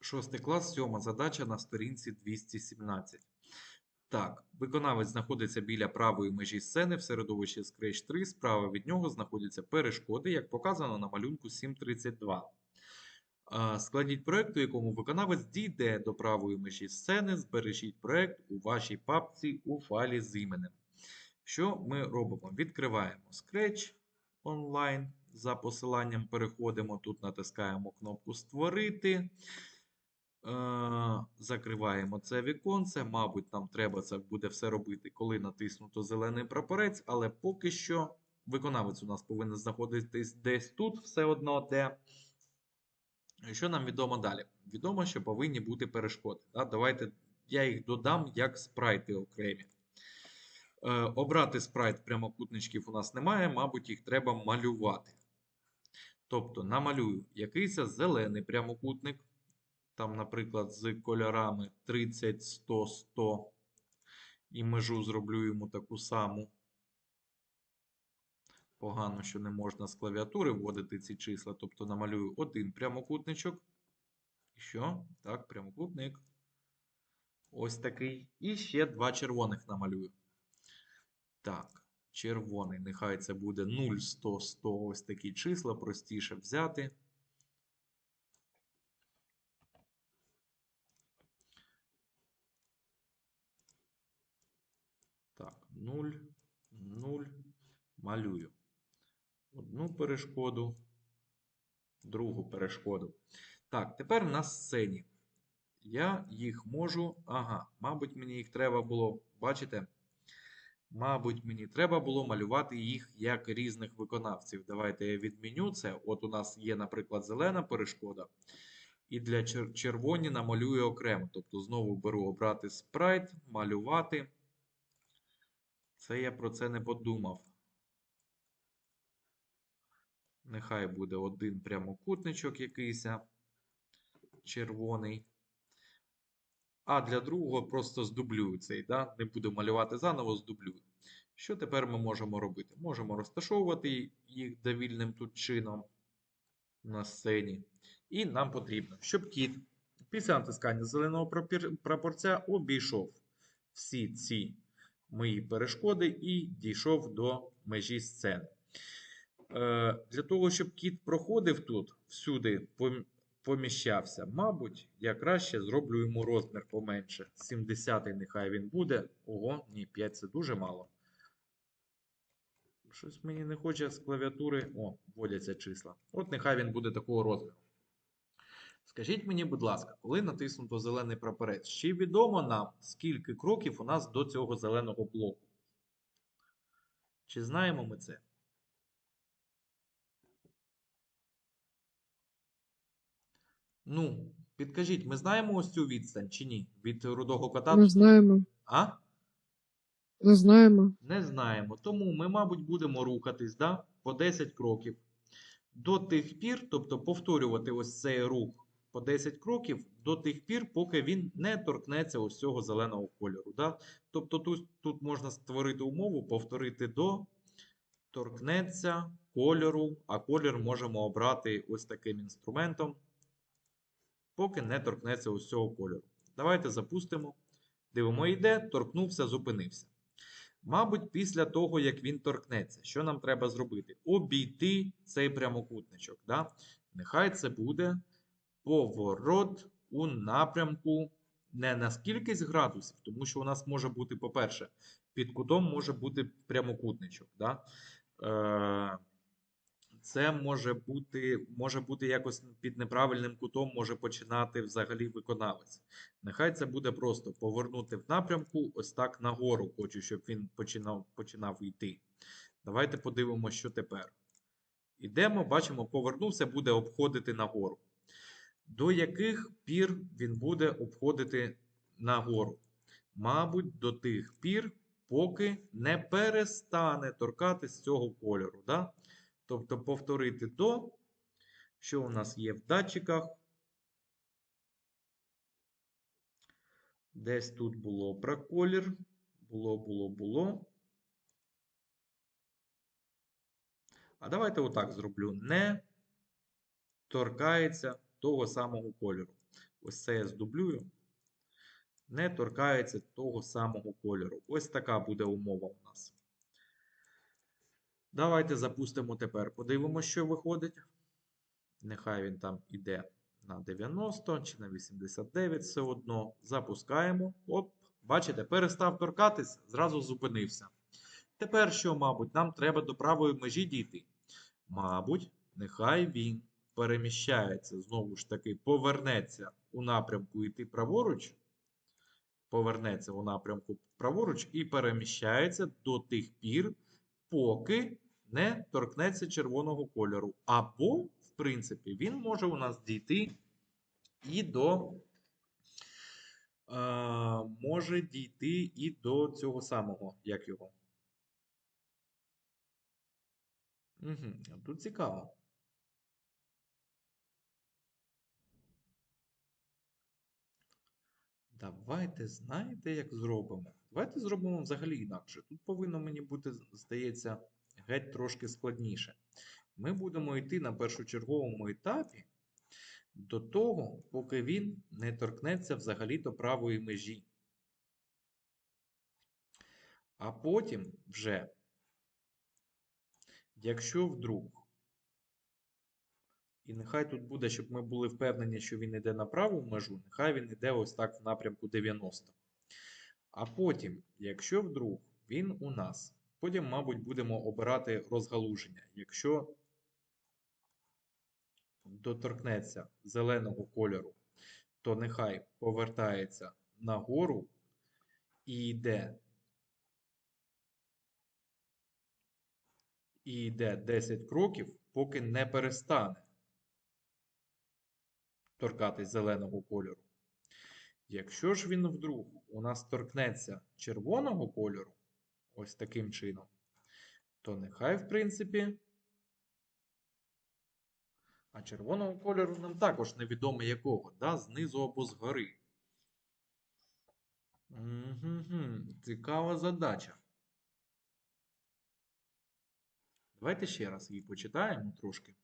Шостий клас, сьома задача на сторінці 217. Так, виконавець знаходиться біля правої межі сцени в середовищі Scratch 3. Справа від нього знаходяться перешкоди, як показано на малюнку 7.32. Складіть проект, у якому виконавець дійде до правої межі сцени. Збережіть проект у вашій папці у файлі з іменем. Що ми робимо? Відкриваємо Scratch онлайн. За посиланням переходимо. Тут натискаємо кнопку Створити. Е, Закриваємо це віконце. Мабуть, нам треба це буде все робити, коли натиснуто зелений прапорець, але поки що виконавець у нас повинен знаходитись десь тут, все одно де. Що нам відомо далі? Відомо, що повинні бути перешкоди. Да? Давайте я їх додам як спрайти окремі. Е, Обрати спрайт прямокутничків у нас немає, мабуть, їх треба малювати. Тобто намалюю якийсь зелений прямокутник. Там, наприклад, з кольорами 30, 100, 100. І межу зроблю йому таку саму. Погано, що не можна з клавіатури вводити ці числа. Тобто намалюю один прямокутничок. І що? Так, прямокутник. Ось такий. І ще два червоних намалюю. Так, червоний. Нехай це буде 0, 100, 100. Ось такі числа. Простіше взяти. Так, 0, 0. Малюю. Одну перешкоду, другу перешкоду. Так, тепер на сцені. Я їх можу. Ага, мабуть, мені їх треба було, бачите? Мабуть, мені треба було малювати їх як різних виконавців. Давайте я відміню це. От у нас є, наприклад, зелена перешкода. І для червоні намалюю окремо. Тобто знову беру обрати спрайт, малювати. Це я про це не подумав. Нехай буде один прямокутничок якийсь червоний. А для другого просто здублюю цей. Да? Не буду малювати заново, здублюю. Що тепер ми можемо робити? Можемо розташовувати їх довільним тут чином на сцені. І нам потрібно, щоб кіт після натискання зеленого прапорця обійшов всі ці мої перешкоди і дійшов до межі сцени. Е, Для того, щоб кіт проходив тут, всюди поміщався, мабуть, я краще зроблю йому розмір поменше. 70 нехай він буде. Ого, ні, 5 це дуже мало. Щось мені не хоче з клавіатури. О, вводяться числа. От нехай він буде такого розміру. Скажіть мені, будь ласка, коли натиснуто зелений прапорець, чи відомо нам, скільки кроків у нас до цього зеленого блоку? Чи знаємо ми це? Ну, підкажіть, ми знаємо ось цю відстань чи ні? Від рудого кота? Не знаємо. А? Не знаємо. Не знаємо. Тому ми, мабуть, будемо рухатись да? по 10 кроків. До тих пір, тобто повторювати ось цей рух по 10 кроків, до тих пір, поки він не торкнеться ось цього зеленого кольору. Да? Тобто тут, тут можна створити умову, повторити до, торкнеться кольору, а колір можемо обрати ось таким інструментом, поки не торкнеться ось цього кольору. Давайте запустимо. Дивимо, йде, торкнувся, зупинився. Мабуть, після того, як він торкнеться, що нам треба зробити? Обійти цей прямокутничок. Да? Нехай це буде поворот у напрямку не на скількись градусів, тому що у нас може бути, по-перше, під кутом може бути прямокутничок. Да? Е, це може бути, може бути якось під неправильним кутом, може починати взагалі виконавець. Нехай це буде просто повернути в напрямку ось так нагору. Хочу, щоб він починав, починав йти. Давайте подивимося, що тепер. Ідемо, бачимо, повернувся, буде обходити нагору. До яких пір він буде обходити нагору? Мабуть, до тих пір, поки не перестане торкатись цього кольору. Да? Тобто повторити до, що у нас є в датчиках. Десь тут було про колір. Було, було, було. А давайте отак зроблю. Не торкається того самого кольору. ось це я здублюю, не торкається того самого кольору. Ось така буде умова у нас. Давайте запустимо тепер. Подивимося, що виходить. Нехай він там іде на 90 чи на 89, все одно. Запускаємо. Оп, бачите, перестав торкатись, зразу зупинився. Тепер що, мабуть, нам треба до правої межі дійти. Мабуть, нехай він переміщається, знову ж таки, повернеться у напрямку йти праворуч. Повернеться у напрямку праворуч і переміщається до тих пір, поки не торкнеться червоного кольору. Або, в принципі, він може у нас дійти і до. Може дійти і до цього самого, як його. Угу, тут цікаво. Давайте знаєте, як зробимо? Давайте зробимо взагалі інакше. Тут повинно мені бути, здається, геть трошки складніше. Ми будемо йти на першочерговому етапі до того, поки він не торкнеться взагалі до правої межі. А потім вже, якщо вдруг, і нехай тут буде, щоб ми були впевнені, що він йде на праву межу, нехай він йде ось так в напрямку 90. А потім, якщо вдруг він у нас, потім, мабуть, будемо обирати розгалуження. Якщо доторкнеться зеленого кольору, то нехай повертається нагору і йде. І йде 10 кроків, поки не перестане торкатись зеленого кольору. Якщо ж він вдруг у нас торкнеться червоного кольору, ось таким чином, то нехай, в принципі, а червоного кольору нам також невідомо якого, да? знизу або згори. Угу, цікава задача. Давайте ще раз її почитаємо трошки.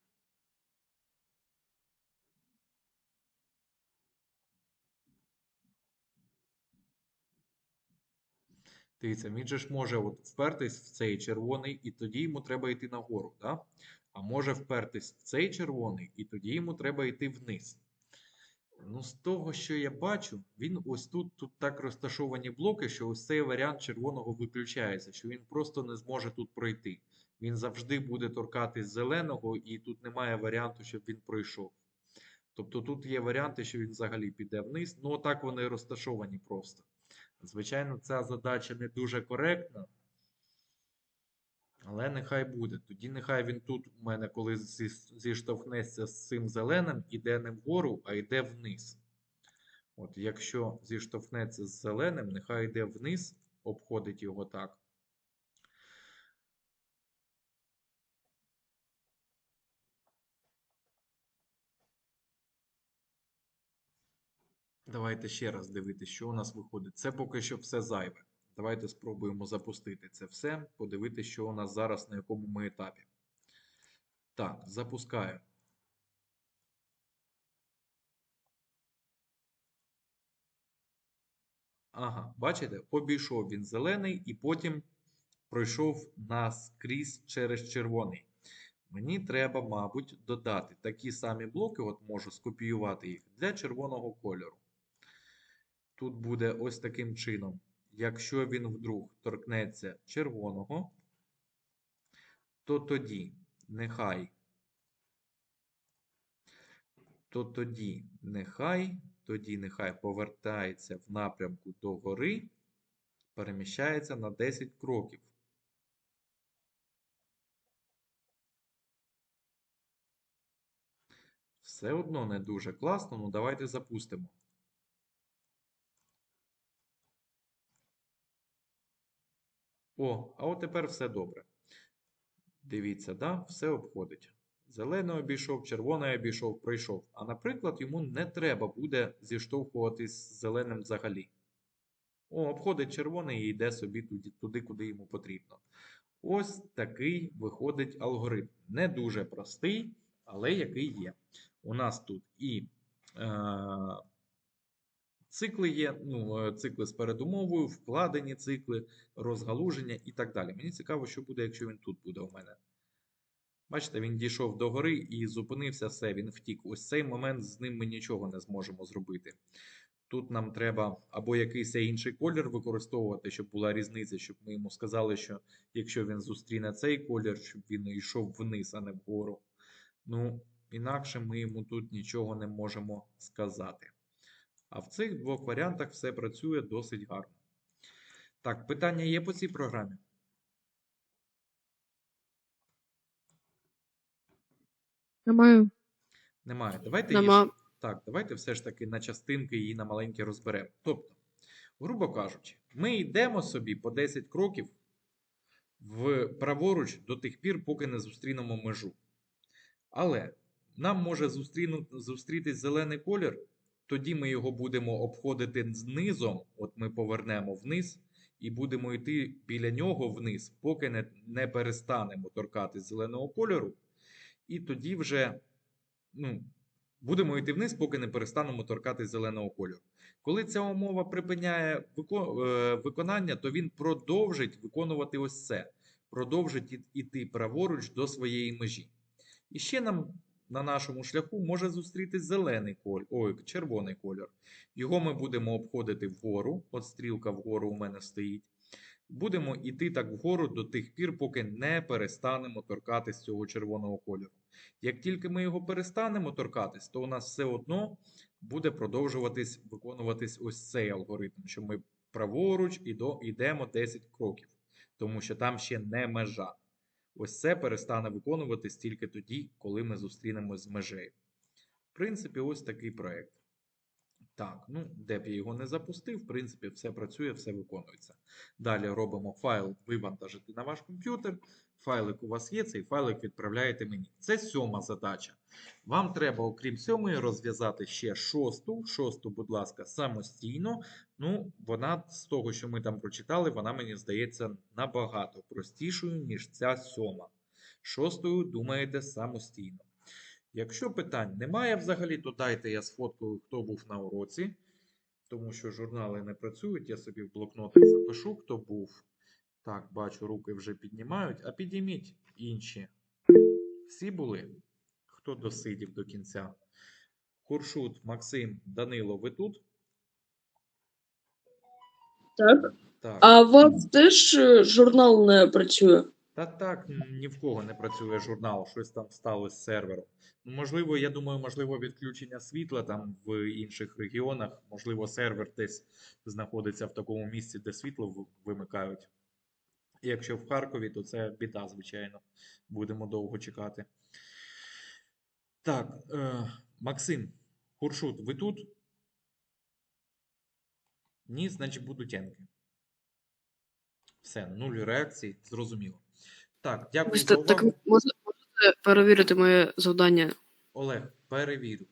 Дивіться, він же ж може от впертись в цей червоний, і тоді йому треба йти нагору. Да? А може впертись в цей червоний, і тоді йому треба йти вниз. Ну, з того, що я бачу, він ось тут, тут так розташовані блоки, що ось цей варіант червоного виключається, що він просто не зможе тут пройти. Він завжди буде торкатись зеленого, і тут немає варіанту, щоб він пройшов. Тобто тут є варіанти, що він взагалі піде вниз. Ну, отак вони розташовані просто. Звичайно, ця задача не дуже коректна. Але нехай буде. Тоді нехай він тут у мене, коли зіштовхнеться з цим зеленим, іде не вгору, а йде вниз. От, якщо зіштовхнеться з зеленим, нехай йде вниз, обходить його так. Давайте ще раз дивитися, що у нас виходить. Це поки що все зайве. Давайте спробуємо запустити це все, подивитися, що у нас зараз на якому ми етапі. Так, запускаю. Ага, бачите, обійшов він зелений і потім пройшов наскрізь через червоний. Мені треба, мабуть, додати такі самі блоки, от можу скопіювати їх для червоного кольору. Тут буде ось таким чином. Якщо він вдруг торкнеться червоного, то тоді нехай, то тоді нехай, тоді нехай повертається в напрямку до гори, переміщається на 10 кроків. Все одно не дуже класно, ну давайте запустимо. О, а от тепер все добре. Дивіться, да? все обходить. Зелений обійшов, червоний обійшов, пройшов. А наприклад, йому не треба буде зіштовхуватись з зеленим взагалі. О, обходить червоний і йде собі туди, туди, куди йому потрібно. Ось такий виходить алгоритм. Не дуже простий, але який є. У нас тут і е, Цикли є, ну, е, цикли з передумовою, вкладені цикли, розгалуження і так далі. Мені цікаво, що буде, якщо він тут буде у мене. Бачите, він дійшов до гори і зупинився, все, він втік. Ось цей момент з ним ми нічого не зможемо зробити. Тут нам треба або якийсь інший колір використовувати, щоб була різниця, щоб ми йому сказали, що якщо він зустріне цей колір, щоб він йшов вниз, а не вгору. Ну, інакше ми йому тут нічого не можемо сказати. А в цих двох варіантах все працює досить гарно. Так, питання є по цій програмі? Немає. Немає. Давайте її Так, давайте все ж таки на частинки її на маленькі розберемо. Тобто, грубо кажучи, ми йдемо собі по 10 кроків в праворуч до тих пір, поки не зустрінемо межу. Але нам може зустріну, зустрітись зелений колір, тоді ми його будемо обходити знизом, от ми повернемо вниз, і будемо йти біля нього вниз, поки не, не перестанемо торкатись зеленого кольору. І тоді вже ну, будемо йти вниз, поки не перестанемо торкатись зеленого кольору. Коли ця умова припиняє е, виконання, то він продовжить виконувати ось це. Продовжить іти праворуч до своєї межі. І ще нам на нашому шляху може зустрітись зелений колір, ой, червоний кольор. Його ми будемо обходити вгору. От стрілка вгору у мене стоїть. Будемо йти так вгору до тих пір, поки не перестанемо торкатись цього червоного кольору. Як тільки ми його перестанемо торкатись, то у нас все одно буде продовжуватись виконуватись ось цей алгоритм, що ми праворуч і йдемо 10 кроків, тому що там ще не межа. Ось це перестане виконуватись тільки тоді, коли ми зустрінемось з межею. В принципі, ось такий проект. Так, ну, де б я його не запустив, в принципі, все працює, все виконується. Далі робимо файл вивантажити на ваш комп'ютер. Файлик у вас є, цей файлик відправляєте мені. Це сьома задача. Вам треба, окрім сьомої, розв'язати ще шосту. Шосту, будь ласка, самостійно. Ну, вона з того, що ми там прочитали, вона мені здається набагато простішою, ніж ця сьома. Шостою думаєте самостійно. Якщо питань немає взагалі, то дайте я сфоткаю, хто був на уроці, тому що журнали не працюють. Я собі в блокнотик запишу, хто був. Так, бачу, руки вже піднімають. А підійміть інші. Всі були? Хто досидів до кінця? Куршут, Максим, Данило, ви тут? Так. Так. А у вас теж е, журнал не працює? Та так, ні в кого не працює журнал, щось там сталося з сервером. Ну, Можливо, я думаю, можливо, відключення світла там в інших регіонах, можливо, сервер десь знаходиться в такому місці, де світло вимикають. Якщо в Харкові, то це біда, звичайно. Будемо довго чекати. Так, е, Максим, Куршут, ви тут? Ні, значить буду тянки. Все, нуль реакції, зрозуміло. Так, дякую за Містер, так можете перевірити моє завдання. Олег, перевірю.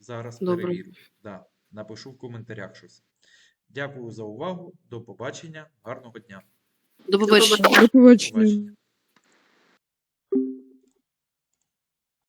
Зараз Добре. перевірю. Да, напишу в коментарях щось. Дякую за увагу. До побачення. Гарного дня. До побачення. До побачення. Побачення.